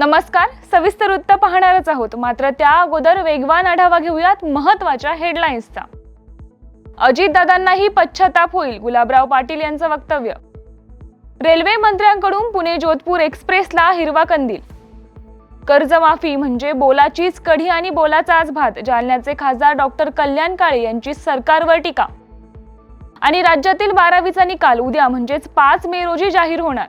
नमस्कार सविस्तर वृत्त पाहणारच आहोत. मात्र त्या अगोदर वेगवान आढावा घेऊयात महत्त्वाच्या हेडलाईन्सचा. अजितदादांनाही पश्चाताप होईल गुलाबराव पाटील यांचं वक्तव्य. रेल्वे मंत्र्यांकडून पुणे जोधपूर एक्सप्रेसला हिरवा कंदील. कर्जमाफी म्हणजे बोलाचीच कढी आणि बोलाचाच भात जालन्याचे खासदार डॉक्टर कल्याण काळे यांची सरकारवर टीका. आणि राज्यातील बारावीचा निकाल उद्या म्हणजेच पाच मे रोजी जाहीर होणार.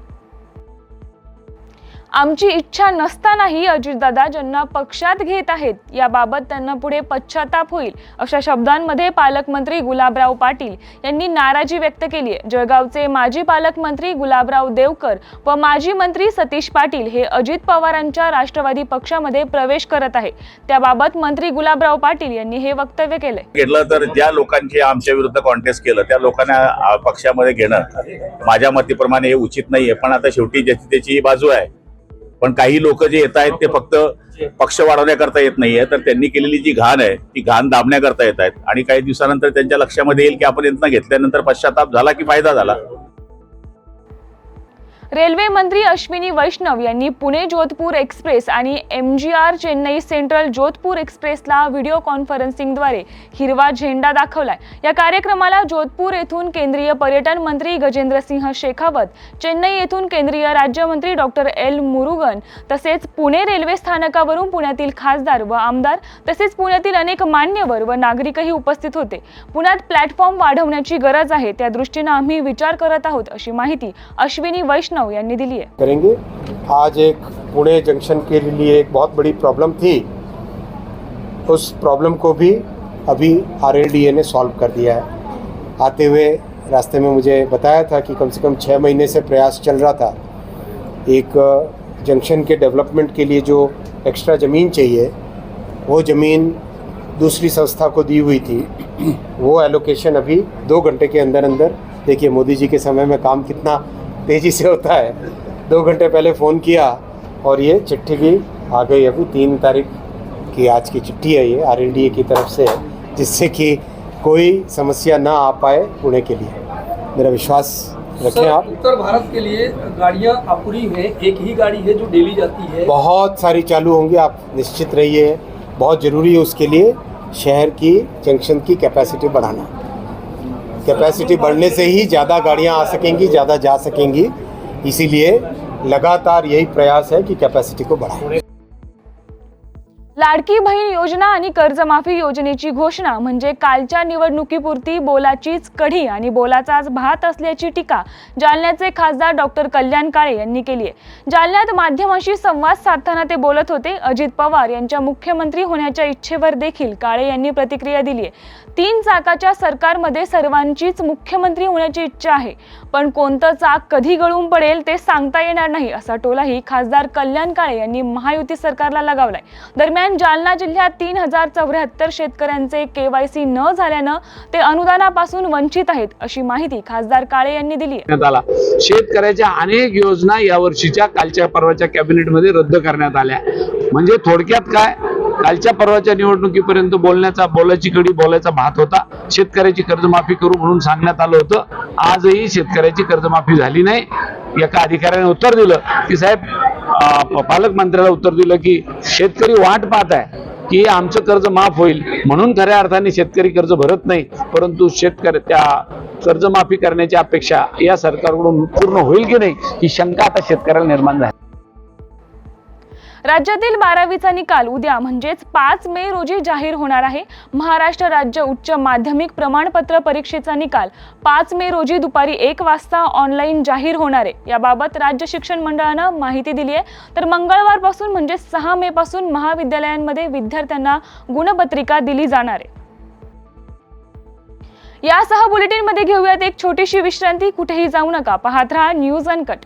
आमची इच्छा नसतानाही अजितदादा ज्यांना पक्षात घेत आहेत याबाबत त्यांना पुढे पश्चाताप होईल अशा शब्दांमध्ये पालकमंत्री गुलाबराव पाटील यांनी नाराजी व्यक्त केली आहे जळगावचे माजी पालकमंत्री गुलाबराव देवकर व माजी मंत्री सतीश पाटील हे अजित पवारांच्या राष्ट्रवादी पक्षामध्ये प्रवेश करत आहे त्याबाबत मंत्री गुलाबराव पाटील यांनी हे वक्तव्य केलंय. घेतलं तर ज्या लोकांची आमच्या विरुद्ध कॉन्टेस्ट केलं त्या लोकांना पक्षामध्ये घेणं. माझ्या मतीप्रमाणे हे उचित नाहीये पण आता शेवटी ज्याची त्याची बाजू आहे पण काही लोक जे येत आहेत ते फक्त पक्ष वाढवण्याकरता येत नाहीये. तर त्यांनी केलेली जी घाण आहे ती घाण दाबण्याकरता येत आहेत. आणि काही दिवसानंतर त्यांच्या लक्षामध्ये येईल की आपण यांना घेतल्यानंतर पश्चाताप झाला की फायदा झाला? रेल्वे मंत्री अश्विनी वैष्णव यांनी पुणे जोधपूर एक्सप्रेस आणि M G R Chennai central Jodhpur एक्सप्रेसला video कॉन्फरन्सिंगद्वारे हिरवा झेंडा दाखवलाय. या कार्यक्रमाला जोधपूर येथून केंद्रीय पर्यटन मंत्री गजेंद्रसिंह शेखावत चेन्नई येथून केंद्रीय राज्यमंत्री डॉक्टर एल. मुरुगन तसेच पुणे रेल्वे स्थानकावरून पुण्यातील खासदार व आमदार तसेच पुण्यातील अनेक मान्यवर व नागरिकही उपस्थित होते. पुण्यात प्लॅटफॉर्म वाढवण्याची गरज आहे त्या दृष्टीनं आम्ही विचार करत आहोत अशी माहिती अश्विनी वैष्णव यांनी दिली आहे करेंगे। आज एक पुणे जंक्शन के लिए एक बहुत बड़ी प्रॉब्लम थी। उस प्रॉब्लम को भी अभी आर ने सॉल्व कर दिया है। आते हुए रास्ते में मुझे बताया था कि कम से कम छः महीने से प्रयास चल रहा था। एक जंक्शन के डेवलपमेंट के लिए जो एक्स्ट्रा ज़मीन चाहिए, वो ज़मीन दूसरी संस्था को दी हुई थी। वो एलोकेशन अभी दो घंटे के अंदर अंदर देखिए मोदी जी के समय में काम कितना तेज़ी से होता है। दो घंटे पहले फ़ोन किया और ये चिट्ठी भी आ गई। अभी तीन तारीख की आज की चिट्ठी है ये आरएनडीए की तरफ़ से जिससे कि कोई समस्या ना आ पाए पुणे के लिए। मेरा विश्वास रखें आप। उत्तर भारत के लिए गाड़ियाँ अपूरी हैं एक ही गाड़ी है जो डेली जाती है। बहुत सारी चालू होंगी आप निश्चित रहिए। बहुत ज़रूरी है उसके लिए शहर की जंक्शन की कैपेसिटी बढ़ाना। कैपेसिटी बढ़ने से ही ज़्यादा गाड़ियाँ आ सकेंगी ज़्यादा जा सकेंगी। इसीलिए लगातार यही प्रयास है कि कैपेसिटी को बढ़ाएं। लाडकी बहीण योजना आणि कर्जमाफी योजनेची घोषणा म्हणजे कालच्या निवडणुकीपुरती बोलाचीच कढी आणि बोलाचाच भात असल्याची टीका जालन्याचे खासदार डॉक्टर कल्याण काळे यांनी केली आहे. जालन्यात माध्यमांशी संवाद साधताना ते बोलत होते अजित पवार यांच्या मुख्यमंत्री होण्याच्या इच्छेवर देखील काळे यांनी प्रतिक्रिया दिली आहे. तीन चाकाच्या सरकारमध्ये सर्वांचीच मुख्यमंत्री होण्याची इच्छा आहे. पण कोणतं चाक कधी गळून पडेल ते सांगता येणार नाही असा टोलाही खासदार कल्याण काळे यांनी महायुती सरकारला लगावलाय. दरम्यान जालना जिल्ह्यात तीन हजार चौऱ्याहत्तर शेतकऱ्यांचे केवायसी न झाल्यानं ते अनुदानापासून वंचित आहेत अशी माहिती खासदार काळे यांनी दिली शेतकऱ्याच्या अनेक योजना या वर्षीच्या कालच्या परवाच्या कॅबिनेटमध्ये रद्द करण्यात आल्या. म्हणजे थोडक्यात काय? कालच्या परवाच्या निवडणुकीपर्यंत बोलण्याचा बोलायची कडी बोलायचा भात होता. शेतकऱ्याची कर्जमाफी करू म्हणून सांगण्यात आलं होतं. आजही शेतकऱ्याची कर्जमाफी झाली नाही. एका अधिकाऱ्याने उत्तर दिलं की साहेब पालकमंत्र्याला उत्तर दिलं की शेतकरी वाट पाहत आहे की आमचं कर्ज माफ होईल. म्हणून खऱ्या अर्थाने शेतकरी कर्ज भरत नाही. परंतु शेतकरी त्या कर्जमाफी करण्याची अपेक्षा या सरकारकडून पूर्ण होईल की नाही ही शंका आता शेतकऱ्याला निर्माण झाली. राज्यातील बारावीचा निकाल उद्या म्हणजेच पाच मे रोजी जाहीर होणार आहे. महाराष्ट्र राज्य उच्च माध्यमिक प्रमाणपत्र परीक्षेचा निकाल पाच मे रोजी दुपारी एक वाजता ऑनलाईन जाहीर होणार आहे. याबाबत राज्य शिक्षण मंडळानं माहिती दिली आहे. तर मंगळवारपासून म्हणजे सहा मे पासून महाविद्यालयांमध्ये विद्यार्थ्यांना गुणपत्रिका दिली जाणार आहे. यासह बुलेटिनमध्ये घेऊयात एक छोटीशी विश्रांती. कुठेही जाऊ नका. पाहत राहा न्यूज अनकट.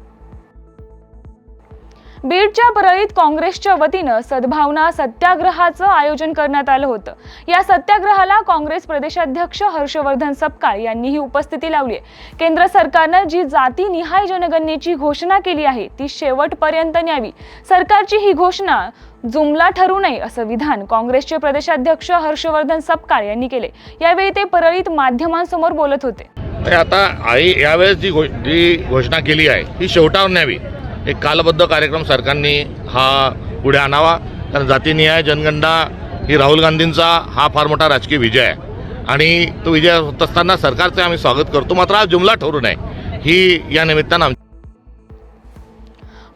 बीडच्या परळीत काँग्रेसच्या वतीनं सद्भावना सत्याग्रहाचं आयोजन करण्यात आलं होतं. या सत्याग्रहाला काँग्रेस प्रदेशाध्यक्ष हर्षवर्धन सपकाळ यांनीही उपस्थिती लावली आहे. केंद्र सरकारनं जी जातीनिहाय जनगणनेची घोषणा केली आहे ती शेवटपर्यंत न्यावी. सरकारची ही घोषणा जुमला ठरू नये असं विधान काँग्रेसचे प्रदेशाध्यक्ष हर्षवर्धन सपकाळ यांनी केले. यावेळी ते परळीत माध्यमांसमोर बोलत होते. आता आई यावेळेस जी घोषणा केली आहे ही शेवटावर न्यावी. एक कालबद्ध कार्यक्रम सरकारने हा पुढे आणावा. कारण जातीनिहाय जनगणना ही राहुल गांधींचा हा फार मोठा राजकीय विजय आहे. आणि तो विजय होत असताना सरकारचे आम्ही स्वागत करतो. मात्र हा जुमला ठरू नये. ही या निमित्तानं आमची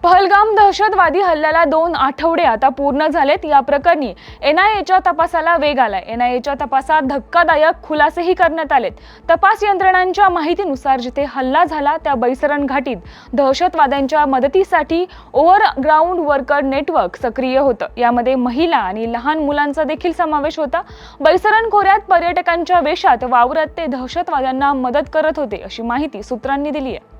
पहलगाम दहशतवादी हल्ल्याला दोन आठवडे आता पूर्ण झालेत. या प्रकरणी एनआयएच्या तपासाला वेग आलाय. एनआयएच्या तपासात धक्कादायक खुलासेही करण्यात आलेत. तपास यंत्रणांच्या माहितीनुसार जिथे हल्ला झाला त्या बैसरण घाटीत दहशतवाद्यांच्या मदतीसाठी ओव्हरग्राऊंड वर्कर नेटवर्क सक्रिय होतं. यामध्ये महिला आणि लहान मुलांचा देखील समावेश होता. बैसरण खोऱ्यात पर्यटकांच्या वेशात वावरत ते दहशतवाद्यांना मदत करत होते अशी माहिती सूत्रांनी दिली आहे.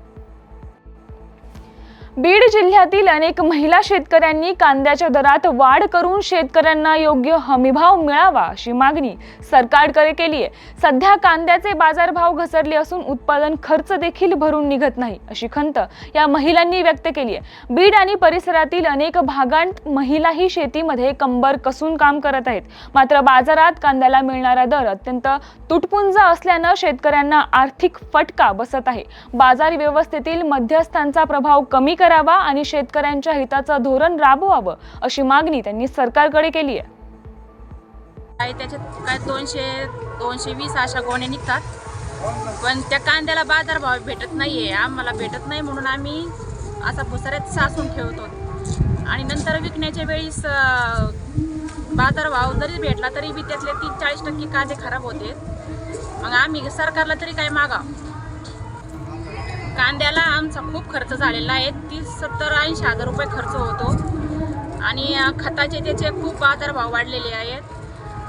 बीड जिल्ह्यातील अनेक महिला शेतकऱ्यांनी कांद्याच्या दरात वाढ करून शेतकऱ्यांना योग्य हमीभाव मिळावा अशी मागणी सरकारकडे केली आहे. सध्या कांद्याचे बाजारभाव घसरले असून उत्पादन खर्च देखील भरून निघत नाही अशी खंत या महिलांनी व्यक्त केली आहे. बीड आणि परिसरातील अनेक भागांत महिलाही शेतीमध्ये कंबर कसून काम करत आहेत. मात्र बाजारात कांद्याला मिळणारा दर अत्यंत तुटपुंजा असल्यानं शेतकऱ्यांना आर्थिक फटका बसत आहे. बाजार व्यवस्थेतील मध्यस्थांचा प्रभाव कमी करावा आणि शेतकऱ्यांच्या हिताचं धोरण राबवावं अशी मागणी त्यांनी सरकारकडे केली आहे. काय त्याच्यात काय दोनशे दोनशे वीस अशा गोण्या निघतात. पण त्या कांद्याला बाजारभाव भेटत नाही आहे आम्हाला भेटत नाही म्हणून आम्ही असा भुसाऱ्यात साचून ठेवतो. आणि नंतर विकण्याच्या वेळेस बाजारभाव जरी भेटला तरी बी त्यातले तीस चाळीस टक्के कांदे खराब होते. मग आम्ही सरकारला तरी काय मागा कांद्याला आमचा खूप खर्च झालेला आहे. तीस सत्तर ऐंशी हजार रुपये खर्च होतो. आणि खताचे त्याचे खूप बाजारभाव वाढलेले आहेत.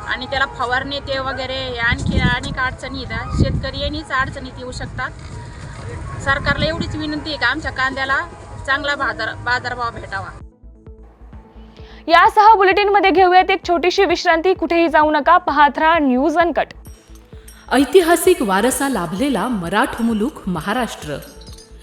आणि त्याला फवारणी ते वगैरे हे आणखी अनेक अडचणी येतात शेतकरी यांनीच अडचणीत येऊ शकतात. सरकारला एवढीच विनंती आहे का आमच्या कांद्याला चांगला बाजार बाजारभाव भेटावा. यासह बुलेटिनमध्ये घेऊयात एक छोटीशी विश्रांती. कुठेही जाऊ नका. पाहत राहा न्यूज अनकट ऐतिहासिक वारसा लाभलेला मराठ मुलूक महाराष्ट्र.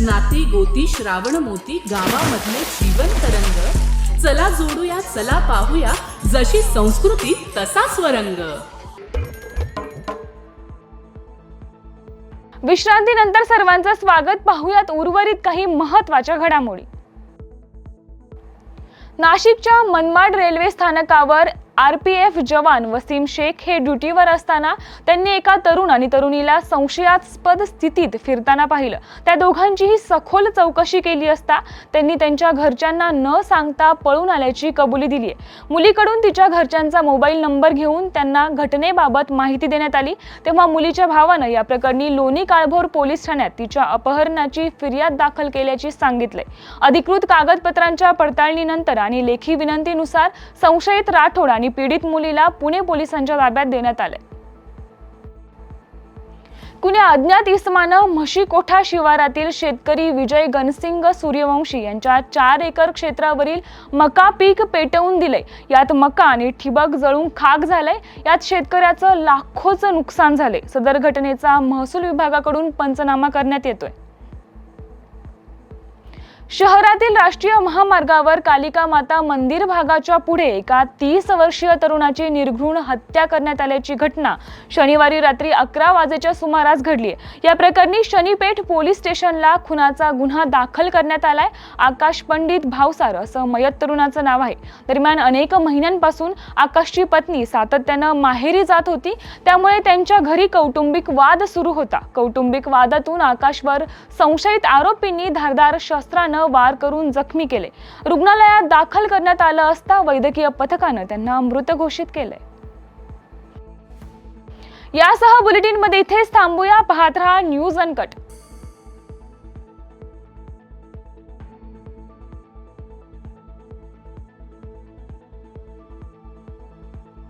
नाती गोती श्रावण मोती गावामधले जीवन तरंग. चला जोडूया चला पाहूया जशी संस्कृती तसा स्वरंग. विश्रांतीनंतर सर्वांचं स्वागत. पाहूयात उर्वरित काही महत्त्वाच्या घडामोडी. नाशिकच्या मनमाड रेल्वे स्थानकावर आर पी एफ जवान वसीम शेख हे ड्युटीवर असताना त्यांनी एका तरुण आणि तरुणीला संशयास्पद स्थितीत फिरताना पाहिलं. त्या दोघांचीही सखोल चौकशी केली असता त्यांनी त्यांच्या घरच्यांना न सांगता पळून आल्याची कबुली दिली आहे मुलीकडून तिच्या घरच्यांचा मोबाईल नंबर घेऊन त्यांना घटनेबाबत माहिती देण्यात आली. तेव्हा मुलीच्या भावानं या प्रकरणी लोणी काळभोर पोलीस ठाण्यात तिच्या अपहरणाची फिर्याद दाखल केल्याची सांगितलंय. अधिकृत कागदपत्रांच्या पडताळणीनंतर आणि लेखी विनंतीनुसार संशयित राठोड आणि पीडित मुलीला पुणे पोलिसांच्या ताब्यात देण्यात आले कुण्या अज्ञात इसमानं म्हशीकोठा शिवारातील शेतकरी विजय गणसिंग सूर्यवंशी यांच्या चार एकर क्षेत्रावरील मका पीक पेटवून दिले यात मका आणि ठिबक जळून खाक झालंय. यात शेतकऱ्याचं लाखोचं नुकसान झाले सदर घटनेचा महसूल विभागाकडून पंचनामा करण्यात येतोय. शहरातील राष्ट्रीय महामार्गावर कालिका माता मंदिर भागाच्या पुढे एका तीस वर्षीय तरुणाची निर्घृण हत्या करण्यात आल्याची घटना शनिवारी रात्री अकरा वाजेच्या सुमारास घडली या प्रकरणी शनीपेठ पोलीस स्टेशनला खुनाचा गुन्हा दाखल करण्यात आलाय. आकाश पंडित भावसार असं मयत तरुणाचं नाव आहे. दरम्यान अनेक महिन्यांपासून आकाशची पत्नी सातत्यानं माहेरी जात होती. त्यामुळे त्यांच्या घरी कौटुंबिक वाद सुरू होता. कौटुंबिक वादातून आकाशवर संशयित आरोपींनी धारदार शस्त्रानं वार करून जखमी केले. रुग्णालयात दाखल करण्यात आलं असता वैद्यकीय पथकानं त्यांना मृत घोषित केलंय. यासह बुलेटिनमध्ये इथेच थांबूया. पाहत राहा न्यूज अनकट.